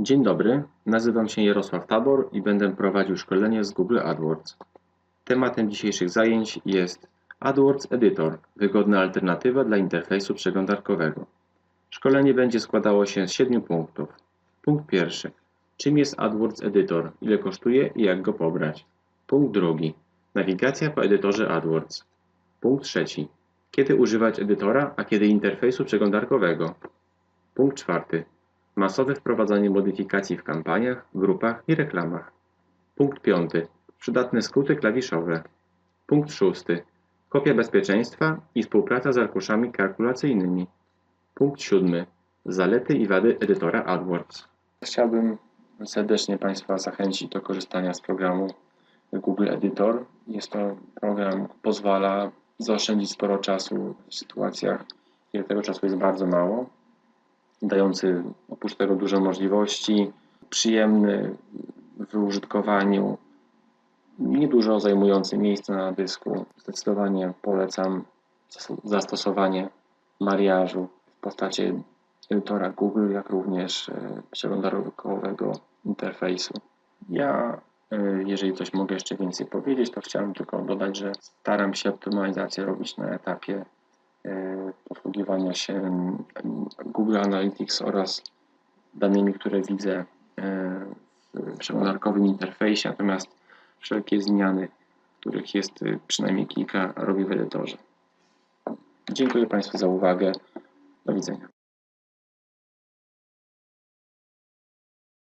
Dzień dobry, nazywam się Jarosław Tabor i będę prowadził szkolenie z Google AdWords. Tematem dzisiejszych zajęć jest AdWords Editor wygodna alternatywa dla interfejsu przeglądarkowego. Szkolenie będzie składało się z 7 punktów. Punkt pierwszy. Czym jest AdWords Editor, ile kosztuje i jak go pobrać? Punkt drugi. Nawigacja po edytorze AdWords. Punkt trzeci. Kiedy używać edytora, a kiedy interfejsu przeglądarkowego? Punkt czwarty. Masowe wprowadzanie modyfikacji w kampaniach, grupach i reklamach. Punkt piąty. Przydatne skróty klawiszowe. Punkt szósty. Kopia bezpieczeństwa i współpraca z arkuszami kalkulacyjnymi. Punkt siódmy. Zalety i wady edytora AdWords. Chciałbym serdecznie Państwa zachęcić do korzystania z programu Google Editor. Jest to program, który pozwala zaoszczędzić sporo czasu w sytuacjach, kiedy tego czasu jest bardzo mało dający oprócz tego dużo możliwości, przyjemny w użytkowaniu, niedużo zajmujący miejsce na dysku. Zdecydowanie polecam zastosowanie mariażu w postaci edytora Google, jak również e, przeglądarkowego interfejsu. Ja, e, jeżeli coś mogę jeszcze więcej powiedzieć, to chciałem tylko dodać, że staram się optymalizację robić na etapie posługiwania się mm, Google Analytics oraz danymi, które widzę e, w przeglądarkowym interfejsie, natomiast wszelkie zmiany, których jest e, przynajmniej kilka, robię w edytorze. Dziękuję Państwu za uwagę. Do widzenia.